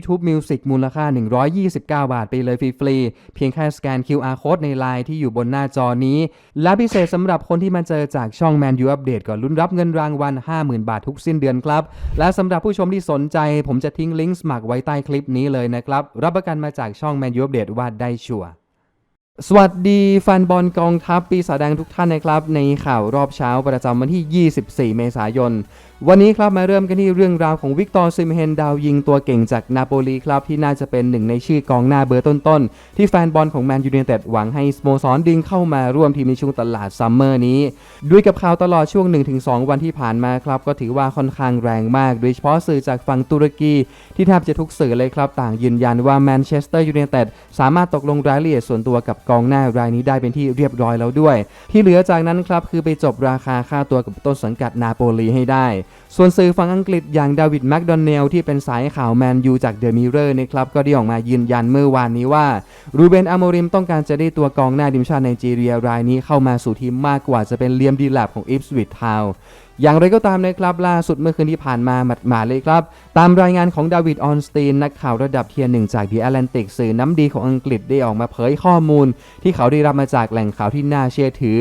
YouTube Music มูลค่า 129 บาทไปเลยฟรีๆ เพียงแค่สแกน QR Code ในไลน์ที่อยู่บนหน้าจอนี้ และพิเศษสำหรับคนที่มาเจอจากช่อง Man U Update ก่อนลุ้นรับเงินรางวัล 50,000 บาททุกสิ้นเดือนครับ และสำหรับผู้ชมที่สนใจ ผมจะทิ้งลิงก์สมัครไว้ใต้คลิปนี้เลยนะครับ รับประกันมาจากช่อง Man U Update ว่าได้ชัวร์สวัสดีแฟนบอลกองทัพปีศาจแดงทุกท่านนะครับ ในข่าวรอบเช้าประจำวันที่ 24 เมษายน วันนี้ครับมาเริ่มกันที่เรื่องราวของวิกตอร์ซิมเฮนดาวยิงตัวเก่งจากนาโปลีครับที่น่าจะเป็นหนึ่งในชื่อกองหน้าเบอร์ต้นๆ ที่แฟนบอลของแมนยู i นเต็ดหวังให้สโมสรดึงเข้ามาร่วมทีมในช่วงตลาดซัมเมอร์นี้ ด้วยกับข่าวตลอดช่วง 1-2 วันที่ผ่านมาครับ ก็ถือว่าค่อนข้างแรงมาก โดยเฉพาะสื่อจากฝั่งตุรกีที่แทบจะทุกสื่อเลยครับ ต่างยืนยันว่าแมนเชสเตอร์ยูไนเต็ดสามารถตกลงรายละเอียดส่วนตัวกับกองหน้ารายนี้ได้เป็นที่เรียบร้อยแล้วด้วย ที่เหลือจากนั้นครับคือไปจบราคาค่าตัวกับต้นสังกัดนาโปลีให้ได้ส่วนสื่อฝั่งอังกฤษอย่างดาวิดแมคโดเนลที่เป็นสายข่าวแมนยูจากเดอะมิเรอร์นะครับก็ได้ออกมายืนยันเมื่อวานนี้ว่า รูเบนอโมริมต้องการจะได้ตัวกองหน้าดิมชาติไนจีเรียรายนี้เข้ามาสู่ทีมมากกว่าจะเป็นเลียมดีแลบของอิฟสวิตทาวอย่างไรก็ตามนะครับล่าสุดเมื่อคืนที่ผ่านมาหมาดๆเลยครับ ตามรายงานของดาวิดออนสตีนนักข่าวระดับเทียร์หนึ่งจากดีแอตแลนติกสื่อน้ำดีของอังกฤษได้ออกมาเผยข้อมูล ที่เขาได้รับมาจากแหล่งข่าวที่น่าเชื่อถือ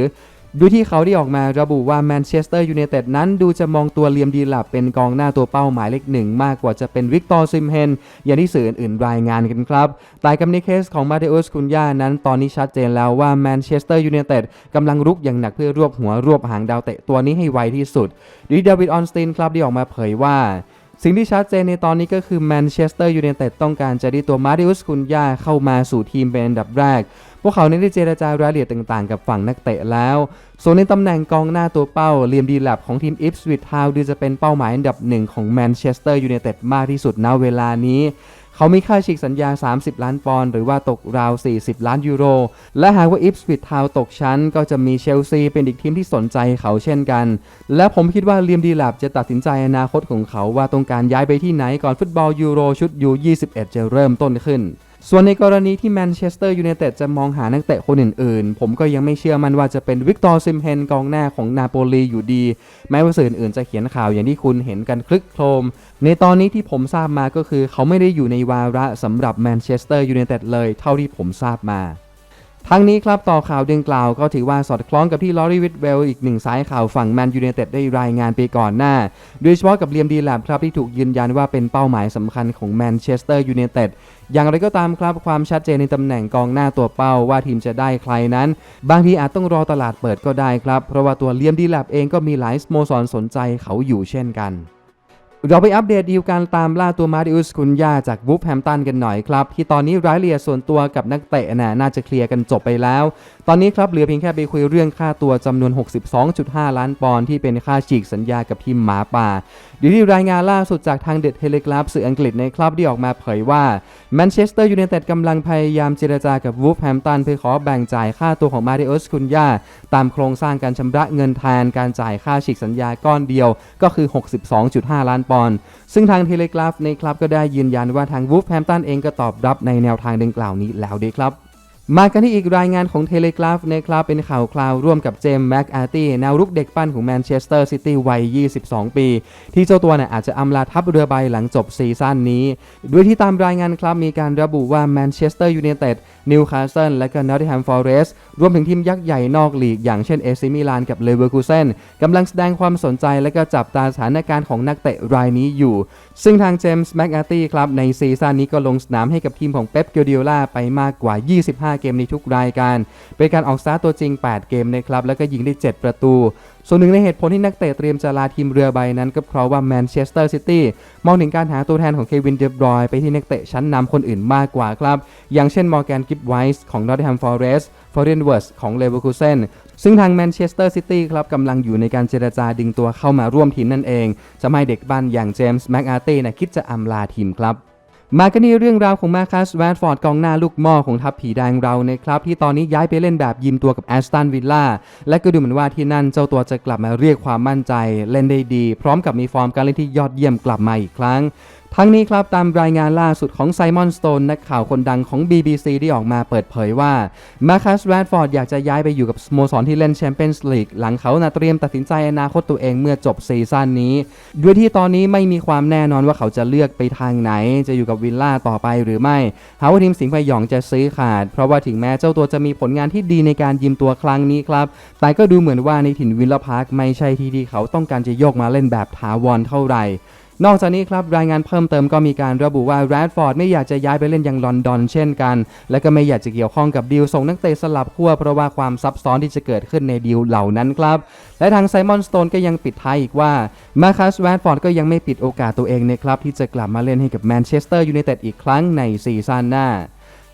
โดยที่เขาได้ออกมาระบุว่าแมนเชสเตอร์ยูไนเต็ดนั้นดูจะมองตัวเลียมดีลับเป็นกองหน้าตัวเป้าหมายเลขหนึ่งมากกว่าจะเป็นวิกตอร์ซิมเฮนอย่างที่สื่ออื่นๆรายงานกันครับแต่กับในเคสของมาเดอุสคุนยานั้นตอนนี้ชัดเจนแล้วว่าแมนเชสเตอร์ยูไนเต็ดกำลังรุกอย่างหนักเพื่อรวบหัวรวบหางดาวเตะตัวนี้ให้ไวที่สุดโดยดวิดออนสตินครับได้ออกมาเผยว่าสิ่งที่ชัดเจนในตอนนี้ก็คือแมนเชสเตอร์ยูไนเต็ดต้องการจะได้ตัวมาริอุสคุนยาเข้ามาสู่ทีมเป็นอันดับแรก พวกเขาได้เจรจารายละเอียดต่างๆ กับฝั่งนักเตะแล้ว ส่วนในตำแหน่งกองหน้าตัวเป้าเลียมดีแลบของทีมอิฟสวิตทาวดูจะเป็นเป้าหมายอันดับหนึ่งของแมนเชสเตอร์ยูไนเต็ดมากที่สุดณเวลานี้เขามีค่าฉีกสัญญา 30 ล้านปอนด์หรือว่าตกราว 40 ล้านยูโร และหากว่าอิฟสวิตทาวตกชั้น ก็จะมีเชลซีเป็นอีกทีมที่สนใจเขาเช่นกัน และผมคิดว่าเลียมดีแลบจะตัดสินใจอนาคตของเขาว่าต้องการย้ายไปที่ไหนก่อนฟุตบอลยูโรชุดยู 21 จะเริ่มต้นขึ้น ส่วนในกรณีที่แมนเชสเตอร์ยูไนเต็ดจะมองหานักเตะคนอื่นๆ ผมก็ยังไม่เชื่อมันว่าจะเป็นวิกตอร์ซิมเฮนกองหน้าของนาโปลีอยู่ดี แม้ว่าสื่ออื่นๆจะเขียนข่าวอย่างที่คุณเห็นกันคลึกโครม ในตอนนี้ที่ผมทราบมาก็คือเขาไม่ได้อยู่ในวาระสำหรับแมนเชสเตอร์ยูไนเต็ดเลยเท่าที่ผมทราบมา ทั้งนี้ครับต่อข่าวดังกล่าวก็ถือว่าสอดคล้องกับที่ลอรีวิทเวลอีกหนึ่งสายข่าวฝั่งแมนยู i นเต็ดได้รายงานไปก่อนหน้า โดยเฉพาะกับเลียมดีแลบครับที่ถูกยืนยันว่าเป็นเป้าหมายสำคัญของแมนเชสเตอร์ยู i นเต็ดอย่างไรก็ตามครับความชัดเจนในตำแหน่งกองหน้าตัวเป้าว่าทีมจะได้ใครนั้น บางทีอาจต้องรอตลาดเปิดก็ได้ครับ เพราะว่าตัวเลียมดีแลบเองก็มีหลายสโมสรสนใจเขาอยู่เช่นกัน เราไปอัปเดตดีลการตามล่าตัวมาริอุสคุนยาจากวูฟแฮมตันกันหน่อยครับ ที่ตอนนี้รายละเอียดส่วนตัวกับนักเตะน่ะน่าจะเคลียร์กันจบไปแล้ว ตอนนี้ครับเหลือเพียงแค่ไปคุยเรื่องค่าตัวจำนวน 62.5 ล้านปอนด์ที่เป็นค่าฉีกสัญญากับทีมหมาป่า เดี๋ยที่รายงานล่าสุดจากทางเด็ดเทเลกราฟสื่ออังกฤษในครับที่ออกมาเผยว่าแมนเชสเตอร์ยูไนเต็ดกำลังพยายามเจรจากับวูฟแฮมตันเพื่อขอแบ่งจ่ายค่าตัวของมาริอุสคุนยาตามโครงสร้างการชำระเงินแทนการจ่ายค่าฉีกสัญญาก้อนเดียวก็คือ 62.5 ล้านปอนด์ซึ่งทางเทเลกราฟในครับก็ได้ยืนยันว่าทางวูฟแฮมตันเองก็ตอบรับในแนวทางดังกล่าวนี้แล้วด้วยครับ มากันที่อีกรายงานของเทเลกราฟนะครับเป็นข่าวคราวร่วมกับเจมส์แม็กอาร์ตี้แนวรุกเด็กปั้นของแมนเชสเตอร์ซิตี้วัย 22 ปี ที่เจ้าตัวเนี่ยอาจจะอำลาทัพเรือใบหลังจบซีซั่นนี้ ด้วยที่ตามรายงานครับมีการระบุว่าแมนเชสเตอร์ยูไนเต็ดนิวคาสเซิลและก็นอตติแฮมฟอร์เรสต์รวมถึงทีมยักษ์ใหญ่นอกลีก อย่างเช่นเอซิมิลานกับเลเวอร์คูเซนกำลังแสดงความสนใจและก็จับตาสถานการณ์ของนักเตะรายนี้อยู่ ซึ่งทางเจมส์แม็กอาร์ตี้ครับในซีซั่นนี้ก็ลงสนามให้กับทีมของเป๊ปเกลดิโอลาไปมากกว่า 25เกมในทุกรายการ เป็นการออกสตาร์ตัวจริง 8 เกมนะครับแล้วก็ยิงได้ 7 ประตู ส่วนหนึ่งในเหตุผลที่นักเตะเตรียมจะลาทีมเรือใบนั้น ก็เพราะว่าแมนเชสเตอร์ซิตี้มองถึงการหาตัวแทนของเควินเดบรอยไปที่นักเตะชั้นนำคนอื่นมากกว่าครับ อย่างเช่นมอร์แกนกิฟไวส์ของนอตติแฮมฟอเรสต์ฟอร์เรนเวิร์สของเลเวอร์คูเซนซึ่งทางแมนเชสเตอร์ซิตี้ครับกำลังอยู่ในการเจรจาดึงตัวเข้ามาร่วมทีมนั่นเองจะไม่ให้เด็กบ้านอย่างเจมส์แม็กอาร์ตี้นะคิดจะอำลาทีมครับ มากันที่เรื่องราวของมาคัสแวนฟอร์ดกองหน้าลูกหม้อของทัพผีแดงเรานะครับที่ตอนนี้ย้ายไปเล่นแบบยิมตัวกับแอสตันวิลล่าและก็ดูเหมือนว่าที่นั่นเจ้าตัวจะกลับมาเรียกความมั่นใจ เล่นได้ดี พร้อมกับมีฟอร์มการเล่นที่ยอดเยี่ยมกลับมาอีกครั้ง ทั้งนี้ครับตามรายงานล่าสุดของไซมอนสโตนนักข่าวคนดังของ BBC ได้ออกมาเปิดเผยว่ามาคัสแรดฟอร์ดอยากจะย้ายไปอยู่กับสโมสรที่เล่นแชมเปี้ยนส์ลีกหลังเขานะเตรียมตัดสินใจอนาคตตัวเองเมื่อจบซีซั่นนี้ ด้วยที่ตอนนี้ไม่มีความแน่นอนว่าเขาจะเลือกไปทางไหน จะอยู่กับวิลล่าต่อไปหรือไม่หาว่าทีมสิงห์พยองจะซื้อขาด เพราะว่าถึงแม้เจ้าตัวจะมีผลงานที่ดีในการยิมตัวครั้งนี้ครับแต่ก็ดูเหมือนว่าในถิ่นวิลล่าพาร์คไม่ใช่ที่ที่เขาต้องการจะโยกมาเล่นแบบถาวรเท่าไหร่ นอกจากนี้ครับรายงานเพิ่มเติมก็มีการระบุว่าแรดฟอร์ดไม่อยากจะย้ายไปเล่นยังลอนดอนเช่นกัน และก็ไม่อยากจะเกี่ยวข้องกับดีลส่งนักเตะสลับขั้วเพราะว่าความซับซ้อนที่จะเกิดขึ้นในดีลเหล่านั้นครับ และทางไซมอนสโตนก็ยังปิดท้ายอีกว่ามาคัสแรดฟอร์ดก็ยังไม่ปิดโอกาสตัวเองนะครับที่จะกลับมาเล่นให้กับแมนเชสเตอร์ยูไนเต็ดอีกครั้งในซีซั่นหน้า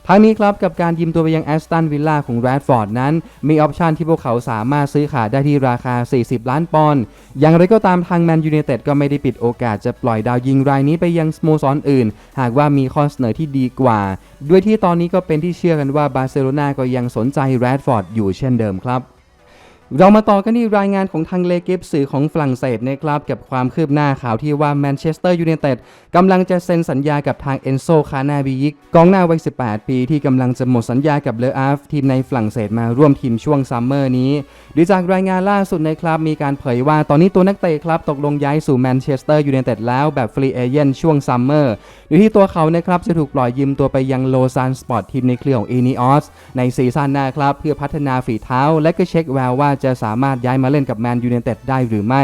ทั้งนี้ครับกับการยืมตัวไปยังแอสตันวิลล่าของแรดฟอร์ดนั้น มีออปชันที่พวกเขาสามารถซื้อขายได้ที่ราคา 40 ล้านปอนด์อย่างไรก็ตามทางแมนยูเนเต็ดก็ไม่ได้ปิดโอกาสจะปล่อยดาวยิงรายนี้ไปยังสโมสรอื่น หากว่ามีข้อเสนอที่ดีกว่า ด้วยที่ตอนนี้ก็เป็นที่เชื่อกันว่าบาร์เซโลนาก็ยังสนใจแรดฟอร์ดอยู่เช่นเดิมครับ เรามาต่อกันที่รายงานของทางเลกิฟสื่อของฝรั่งเศสนะครับกับความคืบหน้าข่าวที่ว่าแมนเชสเตอร์ยูไนเต็ดกำลังจะเซ็นสัญญากับทางเอนโซคานาบิยิกกองหน้าวัย 18 ปีที่กำลังจะหมดสัญญากับเลออาฟทีมในฝรั่งเศสมาร่วมทีมช่วงซัมเมอร์นี้โดยจากรายงานล่าสุดนะครับมีการเผยว่าตอนนี้ตัวนักเตะครับตกลงย้ายสู่แมนเชสเตอร์ยูไนเต็ดแล้วแบบฟรีเอเจนช่วงซัมเมอร์โดยที่ตัวเขานะครับจะถูกปล่อยยืมตัวไปยังโลซานสปอร์ตทีมในเครือของอีนีออสในซีซั่นหน้าครับเพื่อพัฒนาฝีเท้าและก็เช็คแววว่าจะสามารถย้ายมาเล่นกับแมนยูเนเต็ดได้หรือไม่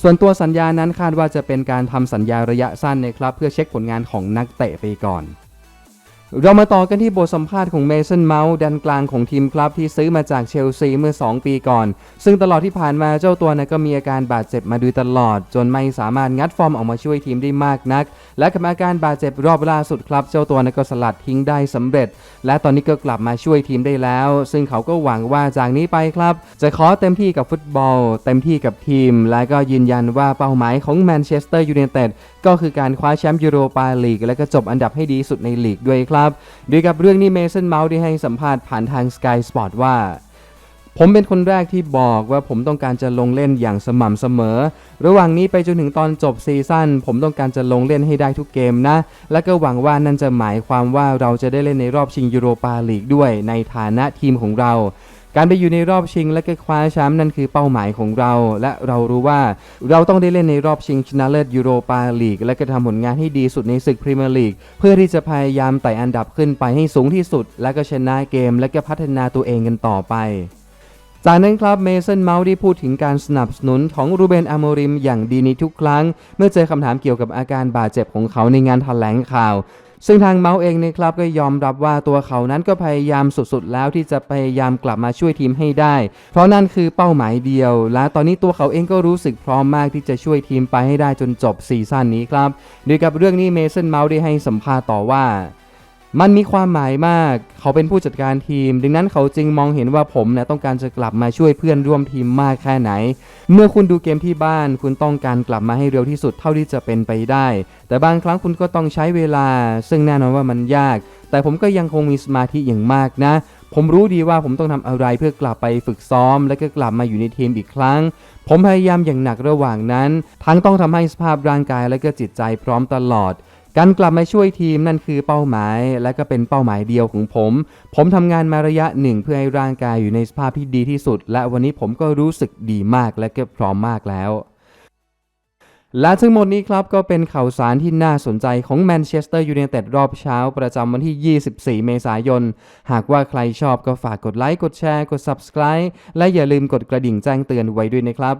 ส่วนตัวสัญญานั้นคาดว่าจะเป็นการทำสัญญาระยะสั้นนะครับเพื่อเช็คผลงานของนักเตะไปก่อน เรามาต่อกันที่บทสัมภาษณ์ของเมสันเมาส์ดันกลางของทีมครับที่ซื้อมาจากเชลซีเมื่อ 2 ปีก่อน ซึ่งตลอดที่ผ่านมาเจ้าตัวนะก็มีอาการบาดเจ็บมาโดยตลอด จนไม่สามารถงัดฟอร์มออกมาช่วยทีมได้มากนัก และกับอาการบาดเจ็บรอบล่าสุดครับ เจ้าตัวนะก็สลัดทิ้งได้สำเร็จ และตอนนี้ก็กลับมาช่วยทีมได้แล้ว ซึ่งเขาก็หวังว่าจากนี้ไปครับ จะขอเต็มที่กับฟุตบอล เต็มที่กับทีม และก็ยืนยันว่าเป้าหมายของแมนเชสเตอร์ยูไนเต็ดก็คือการคว้าแชมป์ยูโรปาลีกและก็จบอันดับให้ดีสุดในลีกด้วยครับโดยกับเรื่องนี้เมสันเมาส์ได้ให้สัมภาษณ์ผ่านทาง Sky Sport ว่า ผมเป็นคนแรกที่บอกว่าผมต้องการจะลงเล่นอย่างสม่ำเสมอ ระหว่างนี้ไปจนถึงตอนจบซีซั่นผมต้องการจะลงเล่นให้ได้ทุกเกมนะ และก็หวังว่านั่นจะหมายความว่าเราจะได้เล่นในรอบชิงยูโรปาลีกด้วยในฐานะทีมของเรา การไปอยู่ในรอบชิงและก็คว้าแชมป์นั่นคือเป้าหมายของเรา และเรารู้ว่าเราต้องได้เล่นในรอบชิงชนะเลิศยูโรปาลีก และก็ทำผลงานให้ดีสุดในศึกพรีเมียร์ลีก เพื่อที่จะพยายามไต่อันดับขึ้นไปให้สูงที่สุด และก็ชนะเกม และก็พัฒนาตัวเองกันต่อไปจากนั้นครับเมสันเมาส์ได้พูดถึงการสนับสนุนของรูเบนอโมริมอย่างดีในทุกครั้ง เมื่อเจอคำถามเกี่ยวกับอาการบาดเจ็บของเขาในงานแถลงข่าว ซึ่งทางเมาส์เองนะครับก็ยอมรับว่าตัวเขานั้นก็พยายามสุดๆ แล้วที่จะพยายามกลับมาช่วยทีมให้ได้ เพราะนั่นคือเป้าหมายเดียว และตอนนี้ตัวเขาเองก็รู้สึกพร้อมมากที่จะช่วยทีมไปให้ได้จนจบซีซั่นนี้ครับโดยกับเรื่องนี้เมสันเมาส์ได้ให้สัมภาษณ์ต่อว่า มันมีความหมายมาก เขาเป็นผู้จัดการทีม ดังนั้นเขาจึงมองเห็นว่าผมนี่ยต้องการจะกลับมาช่วยเพื่อนร่วมทีมมากแค่ไหน เมื่อคุณดูเกมที่บ้าน คุณต้องการกลับมาให้เร็วที่สุดเท่าที่จะเป็นไปได้ แต่บางครั้งคุณก็ต้องใช้เวลา ซึ่งแน่นอนว่ามันยาก แต่ผมก็ยังคงมีสมาธิอย่างมากนะ ผมรู้ดีว่าผมต้องทำอะไรเพื่อกลับไปฝึกซ้อม และก็กลับมาอยู่ในทีมอีกครั้ง ผมพยายามอย่างหนักระหว่างนั้น ทั้งต้องทำให้สภาพร่างกายและก็จิตใจพร้อมตลอด การกลับมาช่วยทีมนั่นคือเป้าหมายและก็เป็นเป้าหมายเดียวของผม ผมทำงานมาระยะหนึ่งเพื่อให้ร่างกายอยู่ในสภาพที่ดีที่สุด และวันนี้ผมก็รู้สึกดีมากและก็พร้อมมากแล้ว และทั้งหมดนี้ครับก็เป็นข่าวสารที่น่าสนใจของแมนเชสเตอร์ยูไนเต็ดรอบเช้า ประจำวันที่ 24 เมษายน หากว่าใครชอบก็ฝากกดไลค์กดแชร์กด Subscribe และอย่าลืมกดกระดิ่งแจ้งเตือนไว้ด้วยนะครับ